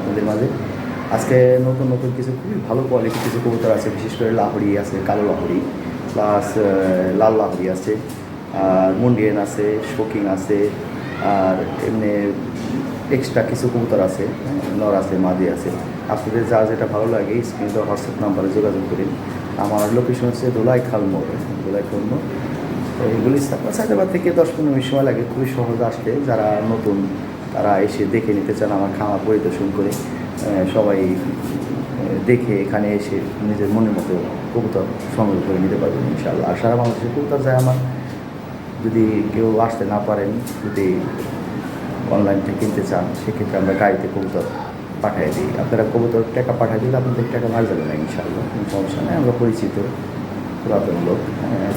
আপনাদের মাঝে। আজকে নতুন নতুন কিছু খুবই ভালো কোয়ালিটি কিছু কবুতর আছে বিশেষ করে লাহড়ি আছে কালো লাহড়ি প্লাস লাল লাহড়ি আছে আর মুন্ডিয়ান আছে শোকিং আছে আর এমনি এক্সট্রা কিছু কবুতর আছে নর আছে মাদি আছে। আপনাদের যা যেটা ভালো লাগে স্ক্রিনে দেওয়া হোয়াটসঅ্যাপ নাম্বারে যোগাযোগ করেন। আমার লোকেশন হচ্ছে দোলাই খাল মোড় হ্যাঁ, দোলাই খাল মোড়। তো এগুলি সাইদাবাদ থেকে দশ পনেরো মিনিট সময় লাগে খুবই সহজ আসতে। যারা নতুন তারা এসে দেখে নিতে চান, আমার খামার পরিদর্শন করে সবাই দেখে এখানে এসে নিজের মনের মতো কবুতর সংগ্রহ করে নিতে পারবেন ইনশাআল্লাহ। আর সারা বাংলাদেশে কবুতর যায় আমার, যদি কেউ আসতে না পারেন, যদি অনলাইন থেকে কিনতে চান, সেক্ষেত্রে আমরা গাড়িতে কবুতর পাঠিয়ে দিই। আপনারা কবুতর টাকা পাঠিয়ে দিলে আপনাদের টাকা মার যাবে না ইনশাআল্লাহ, কোনো সমস্যা নেই। আমরা পরিচিত, পুরাতন লোক।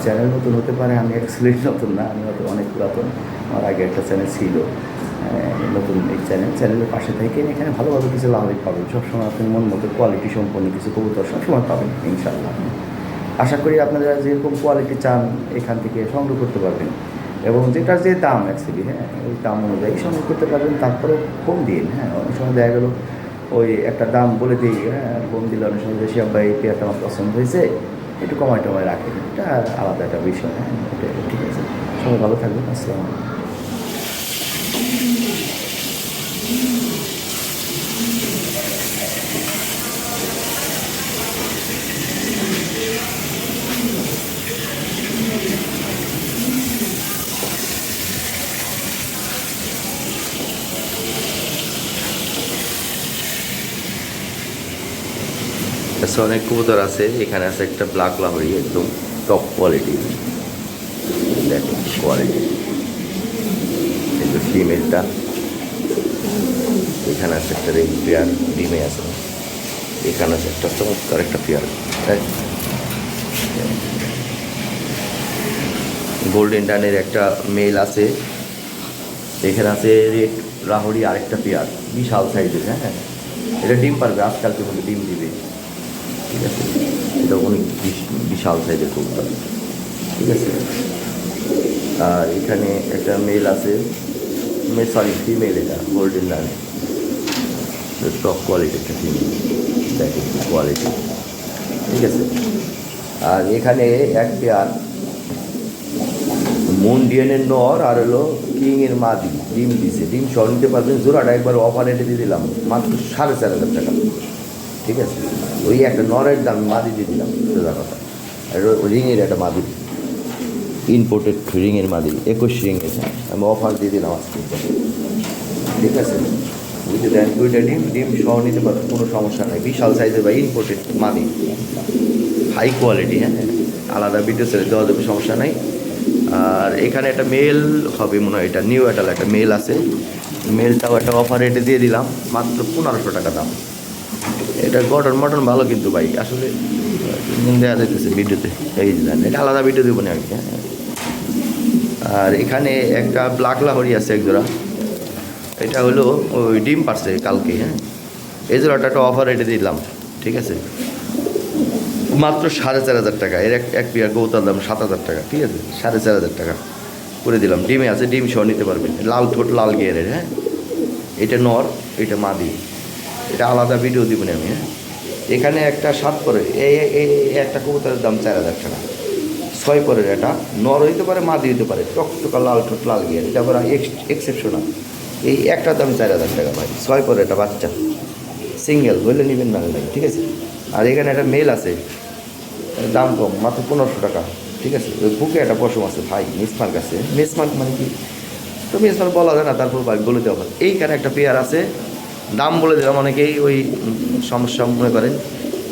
চ্যানেল নতুন হতে পারে, আমি অ্যাকচুয়ালি নতুন না, আমি হয়তো অনেক পুরাতন। আমার আগে একটা চ্যানেল ছিল। নতুন এই চ্যানেল চ্যানেলের পাশে থেকে এখানে ভালো ভালো কিছু লাভই পাবেন। সবসময় আপনি মন মতো কোয়ালিটি সম্পন্ন কিছু কবুতর সবসময় পাবেন, ইনশাআল্লাহ। আশা করি আপনারা যেরকম কোয়ালিটি চান, এখান থেকে সংগ্রহ করতে পারবেন। এবং যেটার যে দাম অ্যাকচুয়ালি হ্যাঁ ওই দাম অনুযায়ী সংগ্রহ করতে পারবেন, তারপরেও কম দিন হ্যাঁ অনেক সময় দেখা গেলো ওই একটা দাম বলে দিই হ্যাঁ কম দিলে অনেক সময় বেশি আব্বা এই পেয়ারটা আমার পছন্দ হয়েছে, একটু কমায় টমায় রাখেন। এটা আলাদা একটা বিষয় হ্যাঁ এটা ঠিক আছে। সবাই ভালো থাকবেন, আসসালামু আলাইকুম। কাছে অনেক কবুতর আছে। এখানে আছে একটা ব্ল্যাক লাহরি একদম টপ কোয়ালিটি কোয়ালিটি ফিমেলটা এখানে আছে একটা রেড পেয়ার ডিমে আছে। এখানে আছে একটা চমৎকার একটা পেয়ার গোল্ডেন ডানের একটা মেল আছে। এখানে আছে রেড রাহরি আরেকটা পেয়ার বিশাল সাইজের হ্যাঁ এটা ডিম পারবে, আজকালকে মধ্যে ডিম দিবে। ঠিক আছে? এটা অনেক বিশ- বিশাল সাইজের কবুতর ঠিক আছে? আর এখানে একটা মেল আছে। সরি ফিমেল এটা গোল্ডেন রান টপ কোয়ালিটি একটা ফিমেল দেখেন কোয়ালিটি ঠিক আছে? আর এখানে এক পেয়ার মুন্ডিয়ানের নর আর হলো কিংয়ের মাদি, ডিম দিছে। ডিম সহ নিতে পারবেন, জোড়াটা একবার অফার রেটে দিয়ে দিলাম, মাত্র সাড়ে চার হাজার টাকা। ঠিক আছে? ওই একটা নরের দাম মাদি দিয়ে দিলাম, সোজা কথা। রিংয়ের একটা মাদি। ইম্পোর্টেড রিংয়ের মাদি একুশ রিংয়ের আমি অফার দিয়ে দিলাম আজকে। ঠিক আছে? বুঝতে দেন দুইটা ডিম ডিম সহ নিতে পারবেন কোনো সমস্যা নেই। বিশাল সাইজের বা ইম্পোর্টেড মাদি হাই কোয়ালিটি হ্যাঁ? আলাদা ভিডিও ছেড়ে দেওয়া যাবে, সমস্যা নাই। আর এখানে একটা মেল হবে মনে হয় এটা নিউ একটা একটা মেল আছে। মেলটাও একটা অফার রেটে দিয়ে দিলাম, মাত্র পনেরোশো টাকা দাম। এটা গটন মটন ভালো কিন্তু ভাই। আসলে দেওয়া যাইতেছে ভিডিওতে। এই এটা আলাদা ভিডিও দেবো না হ্যাঁ? আর এখানে একটা ব্ল্যাক লাহরি আছে একজোড়া এটা হলো ওই ডিম পারছে কালকে হ্যাঁ? এই জোড়াটা একটা অফার রেটে দিলাম, ঠিক আছে? মাত্র সাড়ে চার হাজার টাকা, এর এক এক পিয়ার গৌতার দাম সাত হাজার টাকা, ঠিক আছে? সাড়ে চার হাজার টাকা করে দিলাম। ডিমে আছে, ডিম সহ নিতে পারবেন। লাল ঠোঁট, লাল গিয়ারের হ্যাঁ? এটা নর, এটা মাদি। এটা আলাদা ভিডিও দিব আমি হ্যাঁ? এখানে একটা সাত পরে, এই, এই- একটা কবুতরের দাম চার হাজার টাকা। ছয় পরের এটা, নর হইতে পারে, মাদি হইতে পারে টক টকটকা লাল ঠোঁট লাল গিয়ার এটা আবার এক্সেপশনাল এই একটা দাম চার হাজার টাকা ভাই, ছয় পরে একটা বাচ্চা। সিঙ্গেল বললে নেবেন না নাই ঠিক আছে? আর এখানে একটা মেল আছে দাম কম, মাত্র পনেরোশো টাকা, ঠিক আছে? ওই বুকে একটা পশম আছে ভাই মিসমার্ক আছে মিসমার্ক মানে কি? তো মিসমার্ক বলা যায় না, তারপর ভাই বলে দেওয়া এইখানে একটা পেয়ার আছে দাম বলে দিলাম, অনেকেই ওই সমস্যা মনে করেন।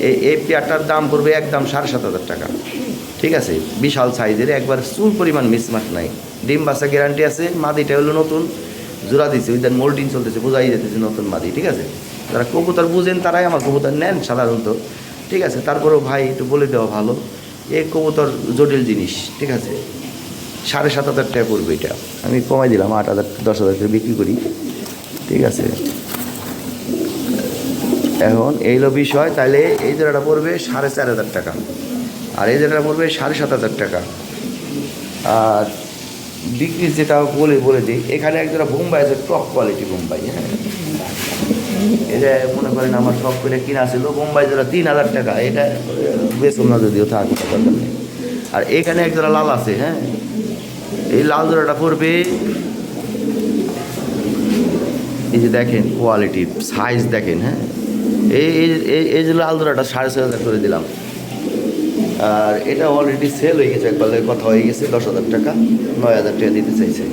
এই এই পেয়ারটার দাম পড়বে একদম সাড়ে সাত হাজার টাকা। ঠিক আছে? বিশাল সাইজের, একবার চুল পরিমাণ মিসমার্ক নাই। ডিম বাসা গ্যারান্টি আছে, মাদিটা হলো নতুন। জোড়া দিচ্ছে ওইদের মোল্ডিং চলতেছে, বোঝাই যেতেছে নতুন মাদি, ঠিক আছে? যারা কবুতর বুঝেন, তারাই আমার কবুতর নেন সাধারণত। ঠিক আছে? তারপরেও ভাই, একটু বলে দেওয়া ভালো। এই কবুতর জটিল জিনিস, ঠিক আছে? সাড়ে সাত হাজার টাকা পড়বে এটা। আমি কমাই দিলাম, আট হাজার, দশ হাজার বিক্রি করি। ঠিক আছে? এখন এই বিষয় তাহলে এই জোড়াটা পড়বে সাড়ে চার হাজার টাকা। আর এই জোড়াটা পড়বে সাড়ে সাত হাজার টাকা। আর বিক্রি যেটা বলে বলে দিই, এখানে এক জোড়া বোম্বাই আছে টপ কোয়ালিটি বোম্বাই হ্যাঁ? এটা মনে করেন আমার সব করে কিনা ছিল বোম্বাই জোড়া তিন হাজার টাকা, এটা বেসম না যদিও থাক নেই। আর এখানে এক জোড়া লাল আছে হ্যাঁ? এই লাল জোড়াটা পড়বে, এই যে দেখেন কোয়ালিটি সাইজ দেখেন হ্যাঁ? এই, এই- যে লাল জোড়াটা সাড়ে ছয় হাজার করে দিলাম। আর এটা অলরেডি সেল হয়ে গেছে, একবার কথা হয়ে গেছে, দশ হাজার টাকা, নয় হাজার টাকা দিতে চাইছে।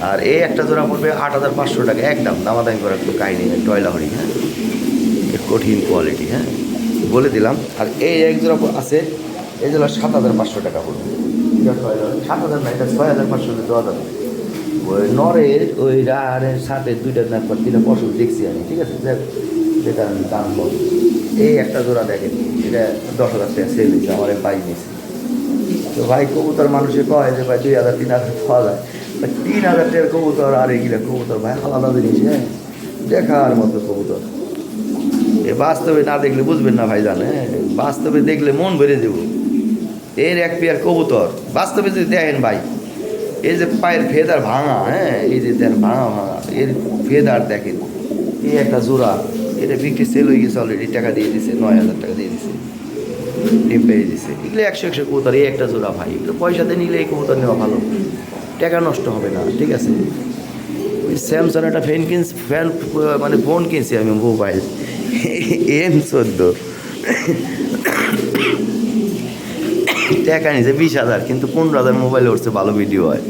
আর এই একটা জোড়া পড়বে আট হাজার পাঁচশো টাকা, একদম দামাদামি করার কোনো কাহিনি টয়লা হরি হ্যাঁ? কঠিন কোয়ালিটি হ্যাঁ? বলে দিলাম। আর এই এক জোড়া আছে, এই জোড়া সাত হাজার পাঁচশো টাকা পড়বে। সাত হাজার না, এটা ছয় হাজার পাঁচশো দেওয়া যাবে ওই নরের, ওই রানের সাথে দুইটা না তিনটা পশু দেখছি আমি, ঠিক আছে? যেটা আমি দাম বল। এই একটা জোড়া দেখেন, এটা দশ হাজার টাকা সেল হয়েছে, আমার ভাই নিয়েছে। তো ভাই কবুতর মানুষে কয় যে, ভাই, দুই হাজার, তিন হাজার পাওয়া যায়। তিন হাজার টাকার কবুতর আর এগুলো কবুতর, ভাই, আলাদা জিনিস হ্যাঁ? দেখার মতো কবুতর। এ বাস্তবে না দেখলে বুঝবেন না ভাই জানে বাস্তবে দেখলে মন ভরে দেব এর এক পেয়ার কবুতর, বাস্তবে যদি দেখেন ভাই, এই যে পায়ের ফেদার ভাঙা হ্যাঁ? এই যে দেন ভাঙা ভাঙা, এর ফেদার দেখেন, এই একটা জোড়া। এটা বিক্রি সেল হয়ে গেছে অলরেডি টাকা দিয়ে দিছে, নয় হাজার টাকা দিয়ে দিছে। ডিম পেয়ে দিছে। এগুলো একশো একশো কবুতর, এই একটা জোড়া ভাই। এগুলো পয়সাতে নিলে এই কবুতর নেওয়া ভালো। টাকা নষ্ট হবে না, ঠিক আছে? স্যামসাং একটা ফ্যান কিনছি ফ্যান মানে ফোন কিনছি আমি মোবাইল এম চোদ্দ। টাকা নিছে বিশ হাজার, কিন্তু পনেরো হাজার মোবাইলে উঠছে, ভালো ভিডিও হয়।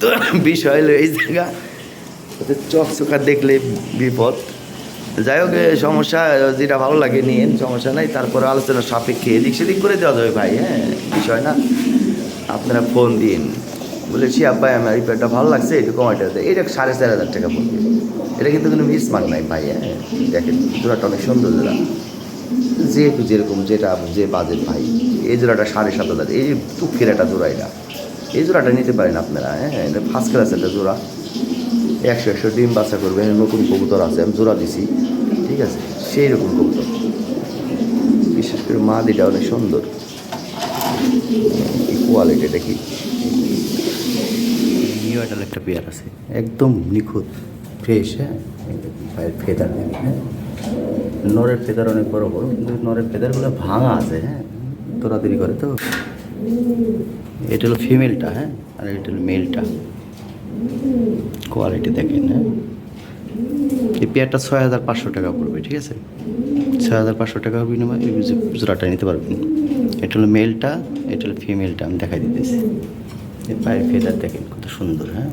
তো বিষয় হলো এই জায়গা। চকচকা দেখলে বিপদ। যাই হোক সমস্যা, যেটা ভালো লাগে নিন সমস্যা নাই। তারপরে আলোচনা সাপেক্ষে এদিক সেদিক করে দেওয়া যাবে ভাই হ্যাঁ? বিষয় না? আপনারা ফোন দিন। বলেছি, আব্বাই, আমার এই প্যাডটা ভালো লাগছে, একটু কমাইটা দেয় এটা সাড়ে চার হাজার টাকা পড়বে এটা কিন্তু কোনো মিসমার্ক নাই ভাই হ্যাঁ? দেখেন, জোড়াটা অনেক সুন্দর জোড়া। যেহেতু যেরকম যেটা, যে বাজেট ভাই, এই জোড়াটা সাড়ে সাত হাজার। এই দুঃখের একটা জোড়া এটা। এই জোড়াটা নিতে পারেন আপনারা হ্যাঁ? এটা ফার্স্ট ক্লাস একটা জোড়া। একশো একশো ডিম বাচ্চা করবে নতুন কবুতর আছে আমি জোড়া দিছি ঠিক আছে? সেই রকম কবুতর। বিশেষ করে মা দিটা অনেক সুন্দর। কি কোয়ালিটি দেখি। নিউ একটা পেয়ার আছে। একদম নিখুঁত ফ্রেশ হ্যাঁ? পায়ের ফেদার হ্যাঁ? নরের ফেদার অনেক বড় বড় কিন্তু নরের ফেদারগুলো ভাঙা আছে হ্যাঁ? তোরাতরি করে তো। এটা হলো ফিমেলটা হ্যাঁ? আর এটা হলো মেলটা কোয়ালিটি দেখেন হ্যাঁ? এই পেয়ারটা ছয় হাজার পাঁচশো টাকা পড়বে, ঠিক আছে? ছয় হাজার পাঁচশো টাকা বিনিময়ে এই জোড়াটা নিতে পারবেন। এটা হলো মেলটা এটা হলো ফিমেলটা আমি দেখাই দিতেছি। পায়ের ফেদার দেখেন, কত সুন্দর হ্যাঁ?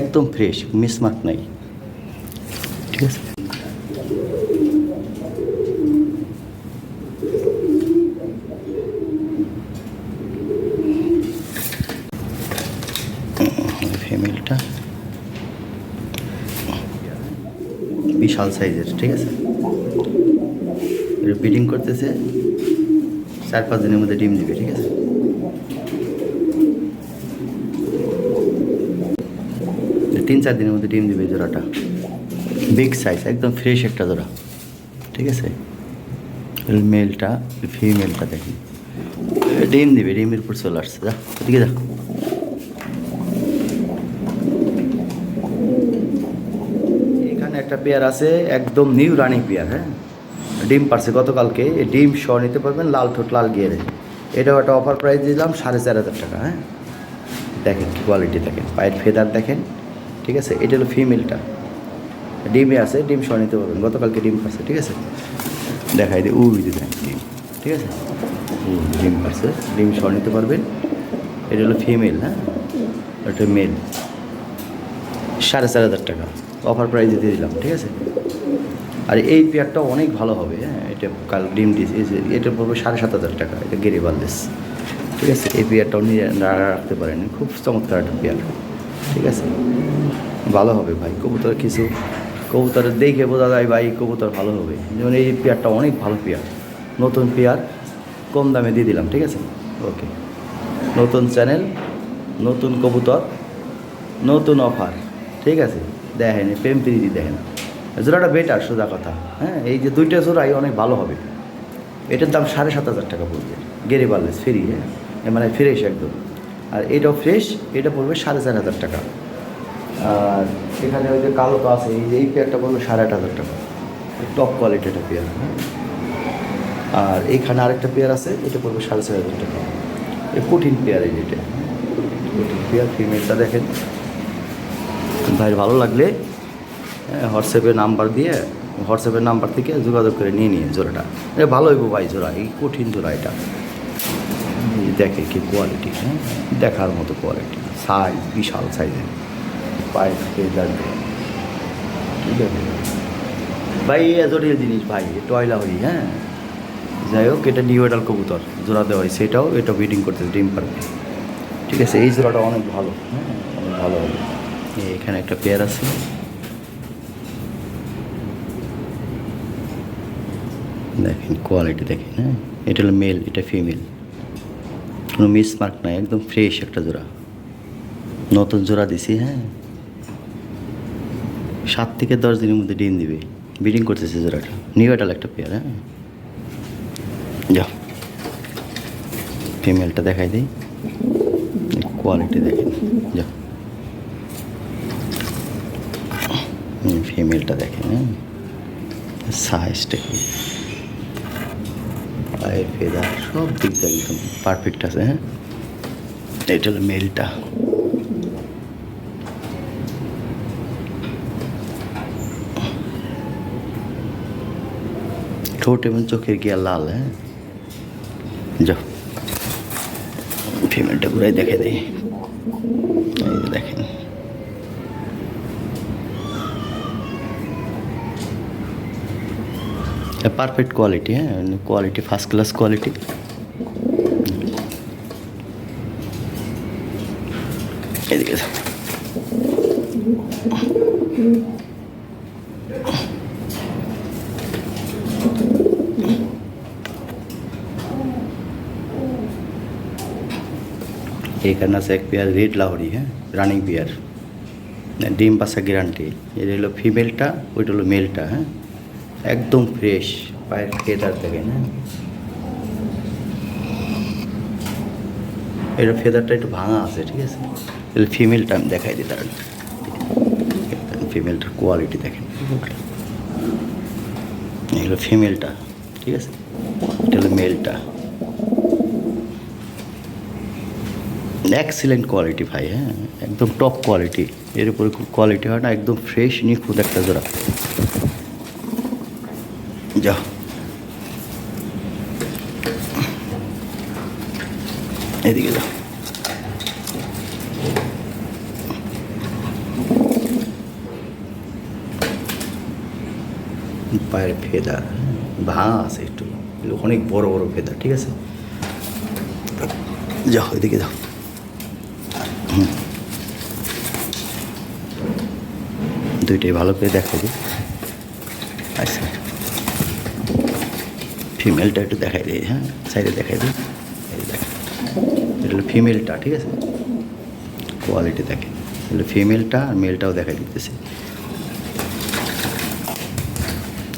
একদম ফ্রেশ মিসমার্ক নাই। ঠিক আছে ফিমেলটা বিশাল সাইজের, ঠিক আছে? ব্রিডিং করতেছে, চার পাঁচ দিনের মধ্যে ডিম দিবে, ঠিক আছে? তিন চার দিনের মধ্যে ডিম দিবে জোড়াটা। বিগ সাইজ একদম ফ্রেশ একটা জোড়া, ঠিক আছে? মেলটা ফিমেলটা দেখুন। ডিম দিবে, ডিমের উপর চলে আসছে, যা ওদিকে যা এখানে একটা পেয়ার আছে, একদম নিউ রানিং পেয়ার হ্যাঁ? ডিম পারছে, গতকালকে এই ডিম শ নিতে পারবেন, লাল ঠোঁট, লাল গিয়ারে এটাও একটা অফার প্রাইস দিলাম, সাড়ে চার হাজার টাকা হ্যাঁ? দেখেন কোয়ালিটি দেখেন, পায়ের ফেদার দেখেন, ঠিক আছে? এটা হলো ফিমেলটা ডিমে আছে, ডিম শ নিতে পারবেন, গতকালকে ডিম পারছে, ঠিক আছে? দেখাই দিই উই দেন ডিম, ঠিক আছে? ডিম পারছে, ডিম শ নিতে পারবেন। এটা হলো ফিমেল হ্যাঁ? এটা মেল সাড়ে চার হাজার টাকা। অফার প্রাইজে দিয়ে দিলাম, ঠিক আছে? আর এই পেয়ারটা অনেক ভালো হবে হ্যাঁ? এটা কাল ডিম ডিস এটা পড়বে সাড়ে সাত হাজার টাকা, এটা গেরে বালদেস ঠিক আছে? এই পেয়ারটাও নিয়ে রাখতে পারেন, খুব চমৎকার একটা পেয়ার ঠিক আছে? ভালো হবে ভাই, কবুতর কিছু, কবুতর দেখে বোঝা যায় ভাই, কবুতর ভালো হবে। যেমন এই পেয়ারটা অনেক ভালো পেয়ার নতুন পেয়ার কম দামে দিয়ে দিলাম, ঠিক আছে? ওকে নতুন চ্যানেল নতুন কবুতর, নতুন অফার ঠিক আছে? দেখেন, এই প্রেম প্রীতি দেখেন। জোড়াটা বেটার সোজা কথা। হ্যাঁ এই যে দুইটা জোড়াই অনেক ভালো হবে। এটার দাম সাড়ে সাত হাজার টাকা পড়বে। গেরে বার্লেস ফ্রি হ্যাঁ? মানে ফ্রেশ একদম। আর এটাও ফ্রেশ এটা পড়বে সাড়ে চার হাজার টাকা। আর এখানে ওই যে কালো তো আছে, এই যে এই পেয়ারটা পড়বে সাড়ে আট হাজার টাকা। টপ কোয়ালিটি একটা পেয়ার আর এইখানে আরেকটা পেয়ার আছে, এটা পড়বে সাড়ে ছয় হাজার টাকা। এই কঠিন পেয়ার এই যেটা কঠিন পেয়ার ফিমেলটা দেখেন। ভাই, ভালো লাগলে হোয়াটসঅ্যাপে নাম্বার দিয়ে হোয়াটসঅ্যাপের নাম্বার থেকে যোগাযোগ করে নিয়ে নিয়ে জোড়াটা। এটা ভালো হইব ভাই জোড়া, এই কঠিন জোড়া এটা। দেখে কি কোয়ালিটি হ্যাঁ? দেখার মতো কোয়ালিটি সাইজ বিশাল সাইজের পায়ের ফেদার ঠিক আছে? ভাই এজোরিয়াল জিনিস ভাই টয়লা হই হ্যাঁ? যাই হোক, এটা নিউডাল কবুতর, জোড়া দেওয়া হয় সেটাও এটা বিডিং করতেছে, ডিম পারবে। ঠিক আছে, এই জোড়াটা অনেক ভালো হ্যাঁ? অনেক ভালো হবে। এখানে একটা পেয়ার আছে। দেখেন কোয়ালিটি দেখেন হ্যাঁ? এটা হলো মেল এটা ফিমেল কোনো মিস মার্ক নাই, একদম ফ্রেশ একটা জোড়া। নতুন জোড়া দিছি হ্যাঁ? সাত থেকে দশ দিনের মধ্যে ডিম দিবে। ব্রিডিং করতেছে জোড়াটা। নিউটাল একটা পেয়ার হ্যাঁ? যাও। ফিমেলটা দেখাই দিই। কোয়ালিটি দেখেন। যাও। ফিমেলটা দেখেন হ্যাঁ? সাইজটা কি? পায়ের ফেদার সব দিক দিয়ে একদম পারফেক্ট আছে হ্যাঁ? এটা হলো মেলটা। ঠোঁট এবং চোখের গিয়া লাল হ্যাঁ? যাও, ফিমেলটা ঘুরাই দেখে দিই। দেখেন। পারফেক্ট কোয়ালিটি হ্যাঁ কোয়ালিটি ফার্স্ট ক্লাস কোয়ালিটি এদিকে যাও। এখানে আছে এক পেয়ার রেড লাহরি হ্যাঁ রানিং পেয়ার ডিম পাশা গ্যারান্টি এটা হলো ফিমেলটা ওইটা হলো মেলটা হ্যাঁ একদম ফ্রেশ পায়ের ফেদার দেখেন হ্যাঁ এটা ফেদারটা একটু ভাঙা আছে, ঠিক আছে? তাহলে ফিমেলটা আমি দেখাই দিই তার ফিমেলটার কোয়ালিটি দেখেন। এগুলো ফিমেলটা ঠিক আছে? এটা মেলটা এক্সিলেন্ট কোয়ালিটি ভাই হ্যাঁ? একদম টপ কোয়ালিটি এর উপরে কোয়ালিটি হয় না, একদম ফ্রেশ নিখুঁত একটা জোড়া। যাও এদিকে যাও পায়ের ভাঙা আছে একটু। অনেক বড় বড় ফেদার, ঠিক আছে? যাও এদিকে যাও। দুইটাই ভালো করে দেখা দিই আচ্ছা ফিমেলটা একটু দেখাই দিই হ্যাঁ? সাইডে দেখাই দিই। এটা ফিমেলটা ঠিক আছে? কোয়ালিটি দেখেন হলো ফিমেলটা আর মেলটাও দেখাই দিতেছে।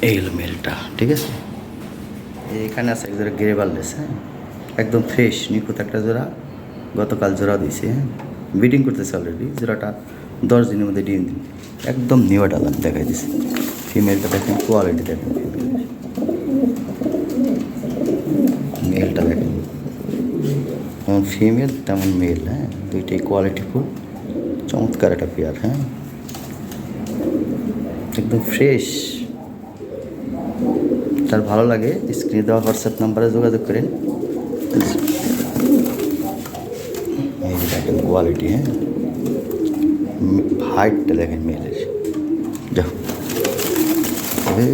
এই হলো মেলটা ঠিক আছে? এখানে আছে এক জোড়া গ্রেবারলেস হ্যাঁ? একদম ফ্রেশ নিখুঁত একটা জোড়া। গতকাল জোড়া দিয়েছে হ্যাঁ? বিডিং করতেছে অলরেডি জোড়াটা দশ দিনের মধ্যে ডিম দিন একদম নিউ ডালাম দেখাই দিছে। ফিমেলটা দেখেন কোয়ালিটি দেখেন ফিমেলের মেলটা দেখেন যেমন ফিমেল তেমন মেল হ্যাঁ? দুইটাই কোয়ালিটি ফুল। চমৎকার একটা পেয়ার হ্যাঁ? একদম ফ্রেশ তার ভালো লাগে স্ক্রিনে দেওয়া হোয়াটসঅ্যাপ নাম্বারে যোগাযোগ করেন। কোয়ালিটি হ্যাঁ? হাইটটা দেখেন এই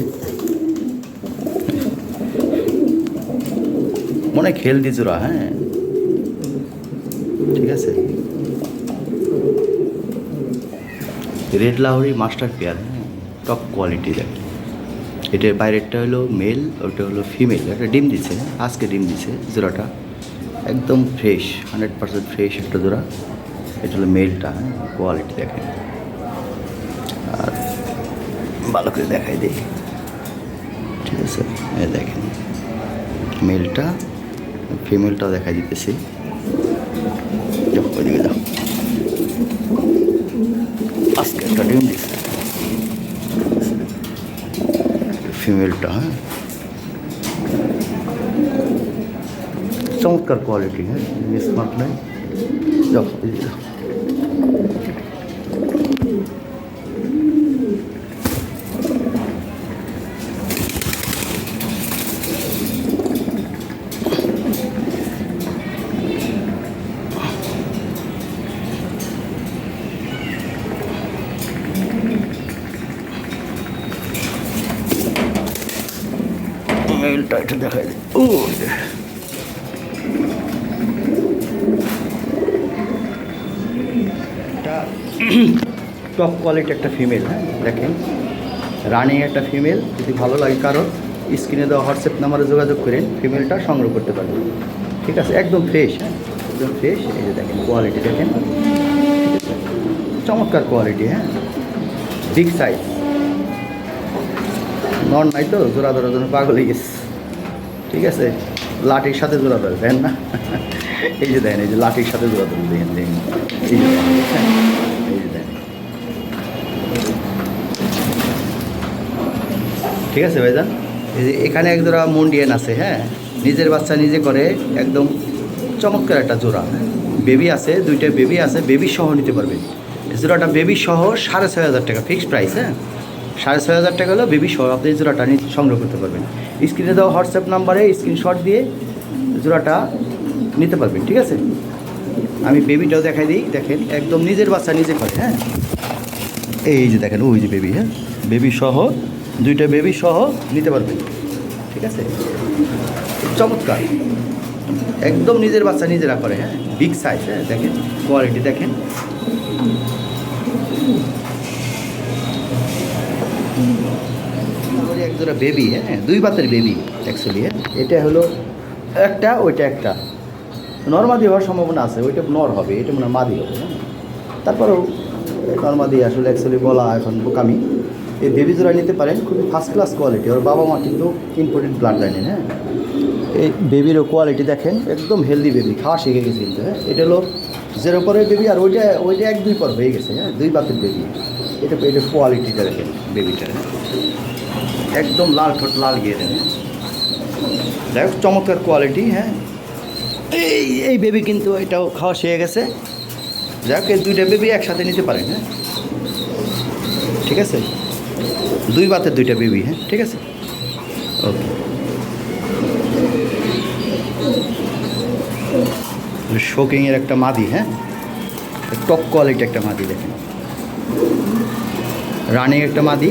মনে খেল দিয়েছ ওরা হ্যাঁ? ঠিক আছে? রেড লাহরি মাস্টার পেয়ার হ্যাঁ টপ কোয়ালিটি দেখেন এটার বাইরেরটা হলো মেল ওটা হলো ফিমেল একটা ডিম দিছে আজকে ডিম দিছে জোড়াটা। একদম ফ্রেশ হান্ড্রেড পার্সেন্ট ফ্রেশ একটা জোড়া। এটা হলো মেলটা হ্যাঁ কোয়ালিটি দেখেন। আর ভালো করে দেখাই দিই। ঠিক আছে দেখেন। মেলটা ফিমেলটাও দেখাই দিতেছি। যাও, ওইদিকে যাও আজকে একটা ডিম দিচ্ছে ফিমেলটা হ্যাঁ চমৎকার কোয়ালিটি হ্যাঁ স্মার্ট নাই যাও টপ কোয়ালিটি একটা ফিমেল হ্যাঁ? দেখেন রানিং একটা ফিমেল যদি ভালো লাগে কারোর স্ক্রিনে দেওয়া হোয়াটসঅ্যাপ নাম্বারে যোগাযোগ করেন ফিমেলটা সংগ্রহ করতে পারবেন। ঠিক আছে? একদম ফ্রেশ হ্যাঁ? একদম ফ্রেশ এই যে দেখেন কোয়ালিটি দেখেন। চমৎকার কোয়ালিটি হ্যাঁ? বিগ সাইজ নন নাই তো? জোড়া ধরার জন্য পাগল হয়ে গেছে। ঠিক আছে? লাঠির সাথে জোড়া ধরে দেন না? এই যে দেন এই যে লাঠির সাথে জোড়া ধরে দেখেন দেখেন এই যে দেখেন, এই যে দেখেন ঠিক আছে ভাইজান? এখানে এক জোড়া মুন্ডিয়ান আছে হ্যাঁ? নিজের বাচ্চা নিজে করে একদম চমৎকার একটা জোড়া। বেবি আছে, দুইটা বেবি আছে, বেবি সহ নিতে পারবেন জোড়াটা বেবি সহ সাড়ে ছয় হাজার টাকা ফিক্সড প্রাইস হ্যাঁ? সাড়ে ছয় হাজার টাকা হলেও বেবি সহ, আপনি জোড়াটা নিয়ে সংগ্রহ করতে পারবেন। স্ক্রিনে দেওয়া হোয়াটসঅ্যাপ নাম্বারে স্ক্রিনশট দিয়ে জোড়াটা নিতে পারবেন, ঠিক আছে? আমি বেবিটাও দেখাই দিই, দেখেন, একদম নিজের বাচ্চা নিজে করে হ্যাঁ? এই যে দেখেন, ওই যে বেবি হ্যাঁ? বেবি সহ দুইটা বেবি সহ নিতে পারবেন। ঠিক আছে? চমৎকার। একদম নিজের বাচ্চা নিজেরা করে হ্যাঁ? বিগ সাইজ হ্যাঁ? দেখেন কোয়ালিটি দেখেন। তারপরে এক জোড়া বেবি হ্যাঁ? দুই বাতের বেবি অ্যাকচুয়ালি হ্যাঁ? এটা হলো একটা, ওইটা একটা। নর্মাদি হওয়ার সম্ভাবনা আছে, ওইটা নর হবে, এটা মনে হয় মাদি হবে হ্যাঁ? তারপরেও নর্মাদি আসলে অ্যাকচুয়ালি বলা এখন বোকামি। এই বেবি জোড়া নিতে পারেন, খুবই ফার্স্ট ক্লাস কোয়ালিটি ওর বাবা মা কিন্তু ইম্পোর্টেড ব্লাড লাইনের হ্যাঁ? এই বেবিরও কোয়ালিটি দেখেন, একদম হেলদি বেবি খাওয়া শিখে গেছে কিন্তু হ্যাঁ? এটা হলো জেরো পরের বেবি আর ওইটা ওইটা এক দুই পর হয়ে গেছে হ্যাঁ? দুই বাতের বেবি এটা এটা কোয়ালিটিটা দেখেন বেবিটার একদম লাল ঠোঁট, লাল গিয়ে দেন যাই হোক, চমৎকার কোয়ালিটি হ্যাঁ? এই এই বেবি কিন্তু এটাও খাওয়া শিখে গেছে। যাই হোক, এই দুইটা বেবি একসাথে নিতে পারেন হ্যাঁ? ঠিক আছে? দুই বাতের দুইটা বেবি হ্যাঁ? ঠিক আছে? ওকে শোকিংয়ের একটা মাদি হ্যাঁ? টপ কোয়ালিটি একটা মাদি, দেখেন। রানিং একটা মাদি।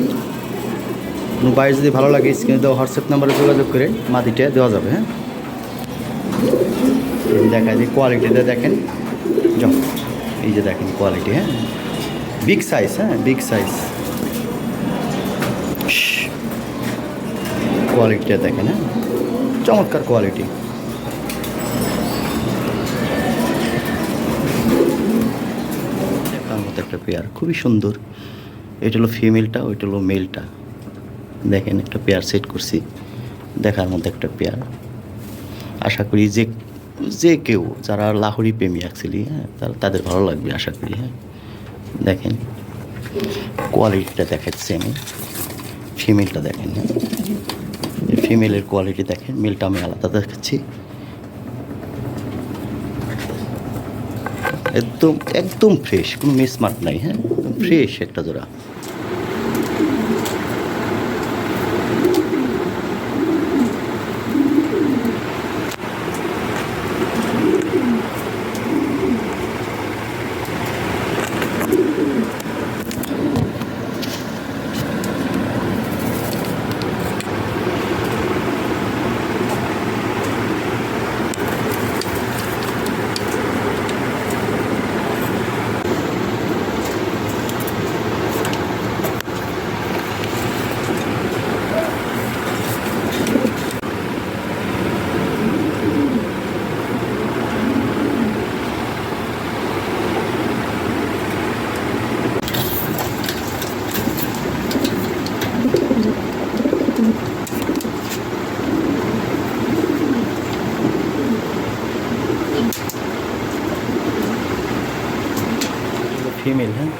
বাইরে যদি ভালো লাগে স্ক্রিনে দেওয়া হোয়াটসঅ্যাপ নাম্বারে যোগাযোগ করে মাদিটা দেওয়া যাবে হ্যাঁ? দেখা যায় কোয়ালিটিটা দেখেন। যাও, এই যে দেখেন কোয়ালিটি হ্যাঁ? বিগ সাইজ হ্যাঁ? বিগ সাইজ কোয়ালিটিটা দেখেন হ্যাঁ? চমৎকার কোয়ালিটি মতো একটা পেয়ার খুবই সুন্দর। এটা হলো ফিমেলটা ওইটা হলো মেলটা দেখেন, একটা পেয়ার সেট করছি। দেখার মধ্যে একটা পেয়ার আশা করি যে যে কেউ যারা লাহোরি প্রেমী অ্যাকচুয়ালি হ্যাঁ তারা, তাদের ভালো লাগবে আশা করি হ্যাঁ। দেখেন কোয়ালিটিটা দেখাচ্ছি আমি। ফিমেলটা দেখেন হ্যাঁ। ফিমেলের কোয়ালিটি দেখেন মেলটা আমি আলাদা দেখাচ্ছি। একদম একদম ফ্রেশ কোনো মিসমার্ট নাই হ্যাঁ? ফ্রেশ একটা জোড়া ফিমেল হ্যাঁ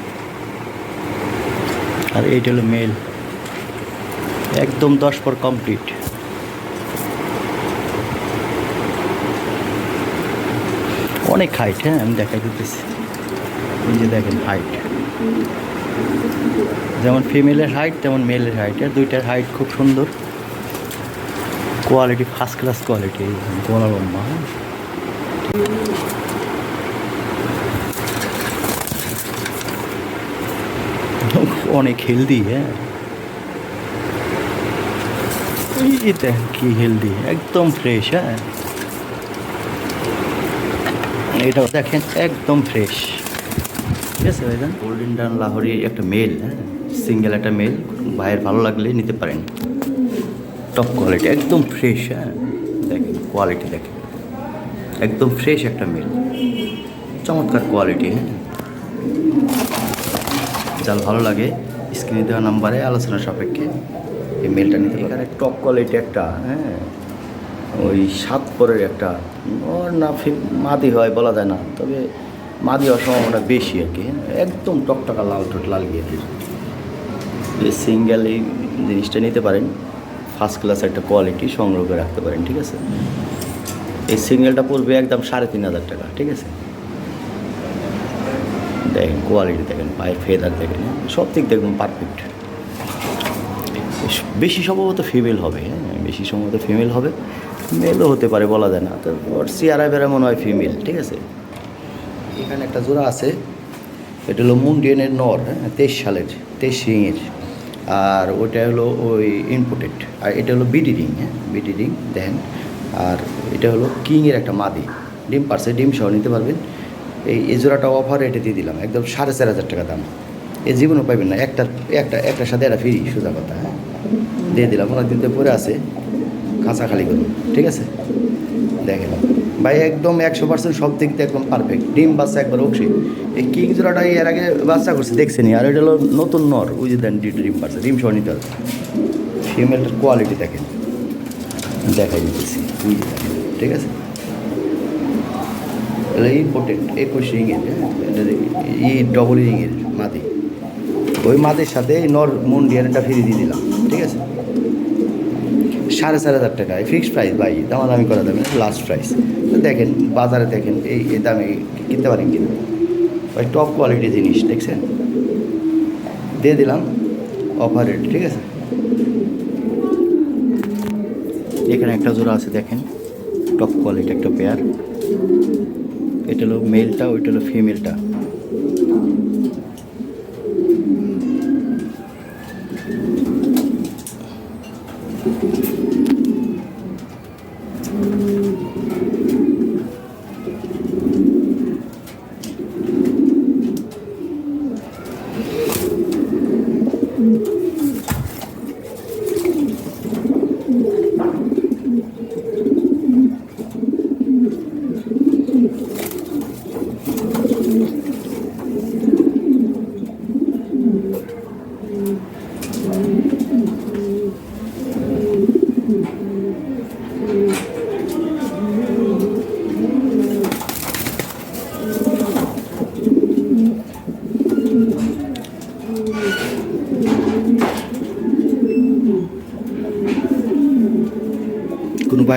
এইটা হলো মেল একদম দশ পর কমপ্লিট অনেক হাইট হ্যাঁ আমি দেখাই দিতেছি। এই যে দেখেন হাইট যেমন ফিমেলের হাইট তেমন মেলের হাইট আর দুইটার হাইট খুব সুন্দর। কোয়ালিটি ফার্স্ট ক্লাস কোয়ালিটি গোলা লম্বা হ্যাঁ। অনেক হেলদি হ্যাঁ। এই দেখেন কি হেলদি একদম ফ্রেশ হ্যাঁ। এটাও দেখেন, একদম ফ্রেশ ঠিক আছে ভাইজান? গোল্ডেন ডান লাহোরি একটা মেল হ্যাঁ। সিঙ্গেল একটা মেল ভাইয়ের ভালো লাগলে নিতে পারেন। টপ কোয়ালিটি একদম ফ্রেশ হ্যাঁ। দেখেন কোয়ালিটি দেখেন। একদম ফ্রেশ একটা মেল চমৎকার কোয়ালিটি হ্যাঁ। যার ভালো লাগে স্ক্রিনে দেওয়া নাম্বারে আলোচনা সাপেক্ষে এই মেলটা নিতে এখানে টপ কোয়ালিটি একটা হ্যাঁ ওই সাত পরের একটা, ওর না মাদি হয় বলা যায় না, তবে মাদি হওয়ার সম্ভাবনা বেশি আর কি হ্যাঁ। একদম টকটকা লাল ঠোঁট লাল গিয়ে সিঙ্গেল এই জিনিসটা নিতে পারেন ফার্স্ট ক্লাস একটা কোয়ালিটি সংগ্রহ করে রাখতে পারেন, ঠিক আছে? এই সিঙ্গেলটা পড়বে একদম সাড়ে তিন হাজার টাকা, ঠিক আছে? দেখেন কোয়ালিটি দেখেন, পায়ের ফেদার দেখেন, সব দিক দেখবেন পারফেক্ট বেশি সম্ভবত ফিমেল হবে হ্যাঁ বেশি সম্ভবত ফিমেল হবে। মেলও হতে পারে, বলা যায় না। তো সিয়ারা বেড়া মনে হয় ফিমেল ঠিক আছে? এখানে একটা জোড়া আছে, এটা হলো মুন্ডিয়ানের নর হ্যাঁ তেইশ সালের, তেইশ রিংয়ের। আর ওটা হলো ওই ইম্পোর্টেড আর এটা হলো বিডি রিং হ্যাঁ বিডি রিং দেখেন। আর এটা হলো কিংয়ের একটা মাদি, ডিম পারছে, ডিম সহ নিতে পারবেন। এই এই জোড়াটা অফার রেটে দিয়ে দিলাম। একদম সাড়ে চার হাজার টাকা দাম। এই জীবনও পাইবেন না। একটা একটা, একটার সাথে একটা ফ্রি সোজা কথা হ্যাঁ? দিয়ে দিলাম। অনেকদিন তো পরে আছে কাঁচা খালি করুন, ঠিক আছে? দেখেন। ভাই, একদম একশো পার্সেন্ট সব দিক দিয়ে একদম পারফেক্ট ডিম বাচ্চা একবার অবশ্যই। এই কিং জোড়াটা এর আগে বাচ্চা করছে দেখছেনি আর এটা হলো নতুন নর, ওই যে দেন ডিম বাচ্চা, ডিম সহ নিতে হবে। ফিমেলটার কোয়ালিটি দেখেন। দেখাই দিতেছি। ঠিক আছে? এটা ইম্পর্টেন্ট একুশ এটা ই ডবল রিংয়ের মাদি ওই মাদের সাথে এই নর মুন্ডিয়ানটা ফ্রি দিয়ে দিলাম ঠিক আছে? সাড়ে চার হাজার টাকা ফিক্সড প্রাইস ভাই, দামাদামি করা যাবে লাস্ট প্রাইস দেখেন, বাজারে দেখেন, এই এই দামে কিনতে পারেন কিনা? ওই টপ কোয়ালিটি জিনিস, দেখছেন? দিয়ে দিলাম অফার রেট ঠিক আছে? এখানে একটা জোড়া আছে, দেখেন। টপ কোয়ালিটি একটা পেয়ার এটা হলো মেলটা ওইটা হলো ফিমেলটা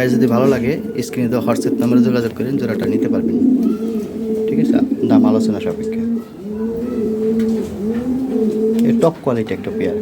কোনো যদি ভালো লাগে স্ক্রিনে তো হোয়াটসঅ্যাপ নাম্বারে যোগাযোগ করেন, জোড়াটা নিতে পারবেন। ঠিক আছে? দাম, আলোচনা সাপেক্ষে। টপ কোয়ালিটি একটা পেয়ার